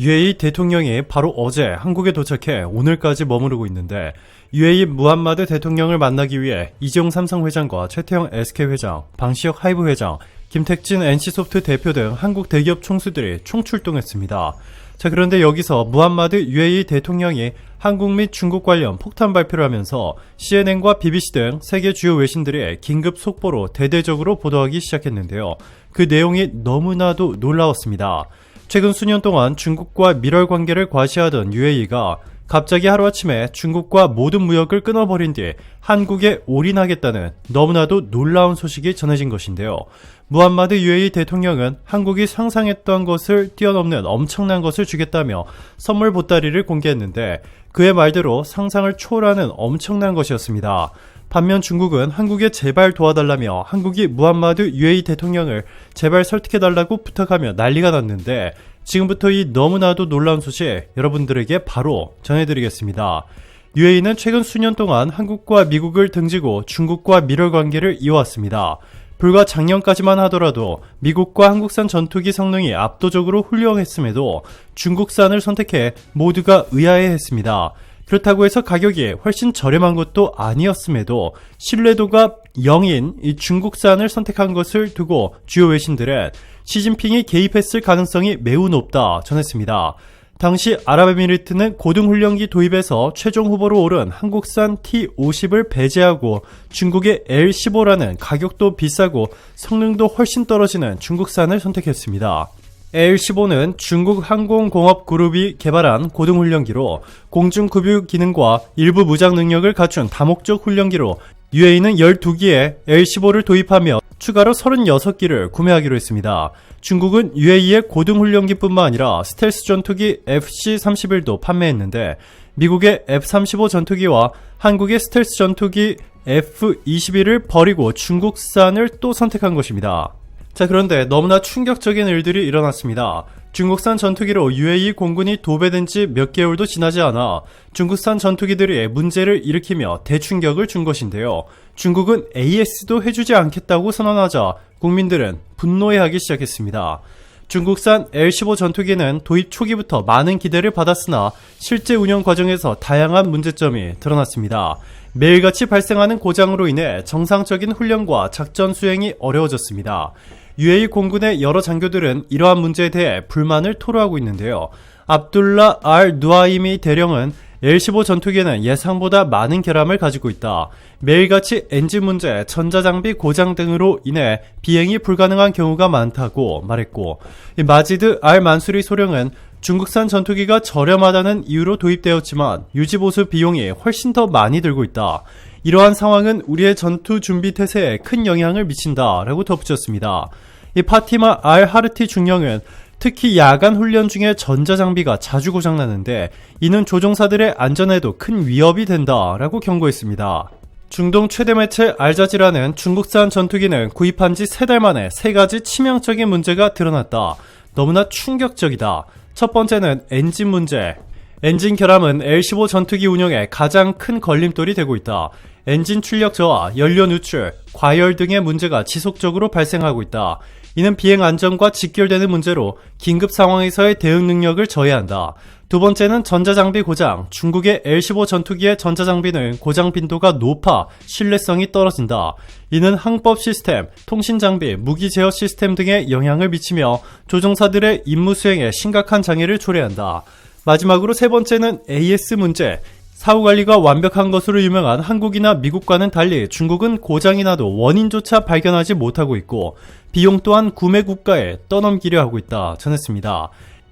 UAE 대통령이 바로 어제 한국에 도착해 오늘까지 머무르고 있는데 UAE 무함마드 대통령을 만나기 위해 이재용 삼성 회장과 최태형 SK 회장, 방시혁 하이브 회장, 김택진 NC소프트 대표 등 한국 대기업 총수들이 총출동했습니다. 자, 그런데 여기서 무함마드 UAE 대통령이 한국 및 중국 관련 폭탄 발표를 하면서 CNN과 BBC 등 세계 주요 외신들이 긴급 속보로 대대적으로 보도하기 시작했는데요. 그 내용이 너무나도 놀라웠습니다. 최근 수년 동안 중국과 밀월 관계를 과시하던 UAE가 갑자기 하루아침에 중국과 모든 무역을 끊어버린 뒤 한국에 올인하겠다는 너무나도 놀라운 소식이 전해진 것인데요. 무함마드 UAE 대통령은 한국이 상상했던 것을 뛰어넘는 엄청난 것을 주겠다며 선물 보따리를 공개했는데 그의 말대로 상상을 초월하는 엄청난 것이었습니다. 반면 중국은 한국에 제발 도와달라며 한국이 무함마드 UAE 대통령을 제발 설득해달라고 부탁하며 난리가 났는데 지금부터 이 너무나도 놀라운 소식 여러분들에게 바로 전해드리겠습니다. UAE는 최근 수년 동안 한국과 미국을 등지고 중국과 밀월 관계를 이어왔습니다. 불과 작년까지만 하더라도 미국과 한국산 전투기 성능이 압도적으로 훌륭했음에도 중국산을 선택해 모두가 의아해했습니다. 그렇다고 해서 가격이 훨씬 저렴한 것도 아니었음에도 신뢰도가 0인 이 중국산을 선택한 것을 두고 주요 외신들은 시진핑이 개입했을 가능성이 매우 높다 전했습니다. 당시 아랍에미리트는 고등훈련기 도입에서 최종 후보로 오른 한국산 T-50을 배제하고 중국의 L-15라는 가격도 비싸고 성능도 훨씬 떨어지는 중국산을 선택했습니다. L-15는 중국 항공공업 그룹이 개발한 고등훈련기로 공중급유 기능과 일부 무장 능력을 갖춘 다목적 훈련기로 UAE는 12기의 L-15를 도입하며 추가로 36기를 구매하기로 했습니다. 중국은 UAE의 고등훈련기뿐만 아니라 스텔스 전투기 FC-31도 판매했는데 미국의 F-35 전투기와 한국의 스텔스 전투기 F-21을 버리고 중국산을 또 선택한 것입니다. 자, 그런데 너무나 충격적인 일들이 일어났습니다. 중국산 전투기로 UAE 공군이 도배된 지 몇 개월도 지나지 않아 중국산 전투기들이 문제를 일으키며 대충격을 준 것인데요. 중국은 AS도 해주지 않겠다고 선언하자 국민들은 분노해하기 시작했습니다. 중국산 L-15 전투기는 도입 초기부터 많은 기대를 받았으나 실제 운영 과정에서 다양한 문제점이 드러났습니다. 매일같이 발생하는 고장으로 인해 정상적인 훈련과 작전 수행이 어려워졌습니다. UAE 공군의 여러 장교들은 이러한 문제에 대해 불만을 토로하고 있는데요. 압둘라 알 누아이미 대령은 L-15 전투기는 예상보다 많은 결함을 가지고 있다. 매일같이 엔진 문제, 전자장비 고장 등으로 인해 비행이 불가능한 경우가 많다고 말했고, 마지드 알 만수리 소령은 중국산 전투기가 저렴하다는 이유로 도입되었지만 유지보수 비용이 훨씬 더 많이 들고 있다. 이러한 상황은 우리의 전투 준비 태세에 큰 영향을 미친다 라고 덧붙였습니다. 이 파티마 알 하르티 중령은 특히 야간 훈련 중에 전자장비가 자주 고장나는데 이는 조종사들의 안전에도 큰 위협이 된다 라고 경고했습니다. 중동 최대 매체 알자지라는 중국산 전투기는 구입한 지세달 만에 세 가지 치명적인 문제가 드러났다. 너무나 충격적이다. 첫 번째는 엔진 문제. 엔진 결함은 L-15 전투기 운영에 가장 큰 걸림돌이 되고 있다. 엔진 출력 저하, 연료 누출, 과열 등의 문제가 지속적으로 발생하고 있다. 이는 비행 안전과 직결되는 문제로 긴급 상황에서의 대응 능력을 저해한다. 두 번째는 전자장비 고장. 중국의 L-15 전투기의 전자장비는 고장 빈도가 높아 신뢰성이 떨어진다. 이는 항법 시스템, 통신장비, 무기 제어 시스템 등에 영향을 미치며 조종사들의 임무 수행에 심각한 장애를 초래한다. 마지막으로 세 번째는 AS 문제. 사후 관리가 완벽한 것으로 유명한 한국이나 미국과는 달리 중국은 고장이 나도 원인조차 발견하지 못하고 있고 비용 또한 구매 국가에 떠넘기려 하고 있다 전했습니다.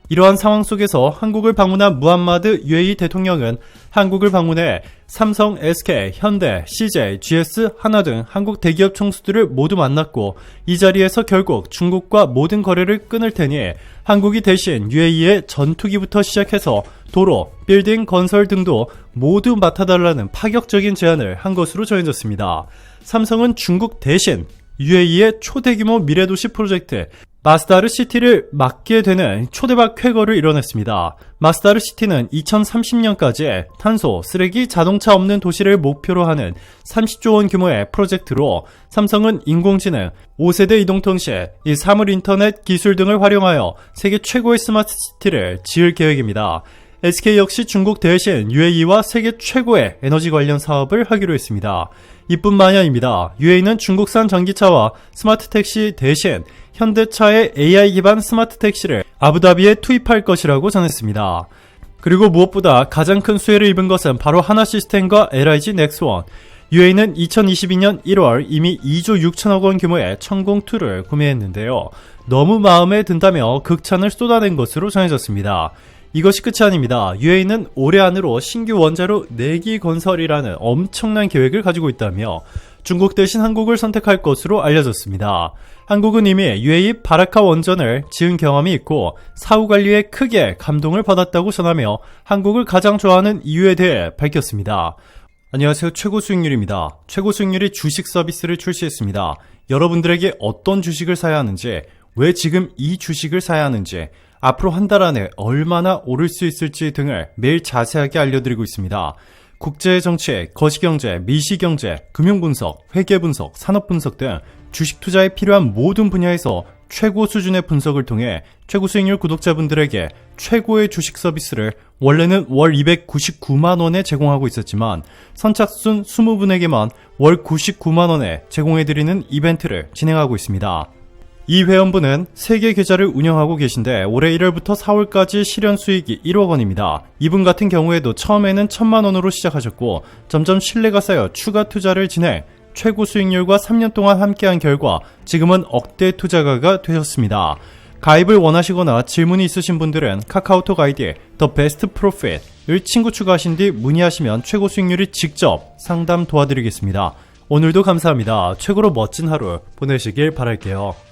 이러한 상황 속에서 한국을 방문한 무함마드 UAE 대통령은 한국을 방문해 삼성, SK, 현대, CJ, GS, 하나 등 한국 대기업 총수들을 모두 만났고 이 자리에서 결국 중국과 모든 거래를 끊을 테니 한국이 대신 UAE의 전투기부터 시작해서 도로, 빌딩 건설 등도 모두 맡아달라는 파격적인 제안을 한 것으로 전해졌습니다. 삼성은 중국 대신 UAE의 초대규모 미래도시 프로젝트 마스다르 시티를 맡게 되는 초대박 쾌거를 이뤄냈습니다. 마스다르 시티는 2030년까지 탄소, 쓰레기, 자동차 없는 도시를 목표로 하는 30조 원 규모의 프로젝트로 삼성은 인공지능, 5세대 이동통신, 이 사물 인터넷 기술 등을 활용하여 세계 최고의 스마트 시티를 지을 계획입니다. SK 역시 중국 대신 UAE와 세계 최고의 에너지 관련 사업을 하기로 했습니다. 이뿐만이 아닙니다. UAE는 중국산 전기차와 스마트 택시 대신 현대차의 AI 기반 스마트 택시를 아부다비에 투입할 것이라고 전했습니다. 그리고 무엇보다 가장 큰 수혜를 입은 것은 바로 하나 시스템과 LIG 넥스원. UAE는 2022년 1월 이미 2조 6천억 원 규모의 천공2를 구매했는데요. 너무 마음에 든다며 극찬을 쏟아낸 것으로 전해졌습니다. 이것이 끝이 아닙니다. UAE는 올해 안으로 신규 원자로 4기 건설이라는 엄청난 계획을 가지고 있다며 중국 대신 한국을 선택할 것으로 알려졌습니다. 한국은 이미 UAE 바라카 원전을 지은 경험이 있고 사후 관리에 크게 감동을 받았다고 전하며 한국을 가장 좋아하는 이유에 대해 밝혔습니다. 안녕하세요. 최고 수익률입니다. 최고 수익률이 주식 서비스를 출시했습니다. 여러분들에게 어떤 주식을 사야 하는지, 왜 지금 이 주식을 사야 하는지, 앞으로 한 달 안에 얼마나 오를 수 있을지 등을 매일 자세하게 알려드리고 있습니다. 국제 정치, 거시경제, 미시경제, 금융분석, 회계분석, 산업분석 등 주식 투자에 필요한 모든 분야에서 최고 수준의 분석을 통해 최고 수익률 구독자분들에게 최고의 주식 서비스를 원래는 월 299만원에 제공하고 있었지만 선착순 20분에게만 월 99만원에 제공해드리는 이벤트를 진행하고 있습니다. 이 회원분은 3개 계좌를 운영하고 계신데 올해 1월부터 4월까지 실현 수익이 1억 원입니다. 이분 같은 경우에도 처음에는 1000만 원으로 시작하셨고 점점 신뢰가 쌓여 추가 투자를 진행 최고 수익률과 3년 동안 함께한 결과 지금은 억대 투자가가 되셨습니다. 가입을 원하시거나 질문이 있으신 분들은 카카오톡 아이디 더 베스트 프로핏을 친구 추가하신 뒤 문의하시면 최고 수익률이 직접 상담 도와드리겠습니다. 오늘도 감사합니다. 최고로 멋진 하루 보내시길 바랄게요.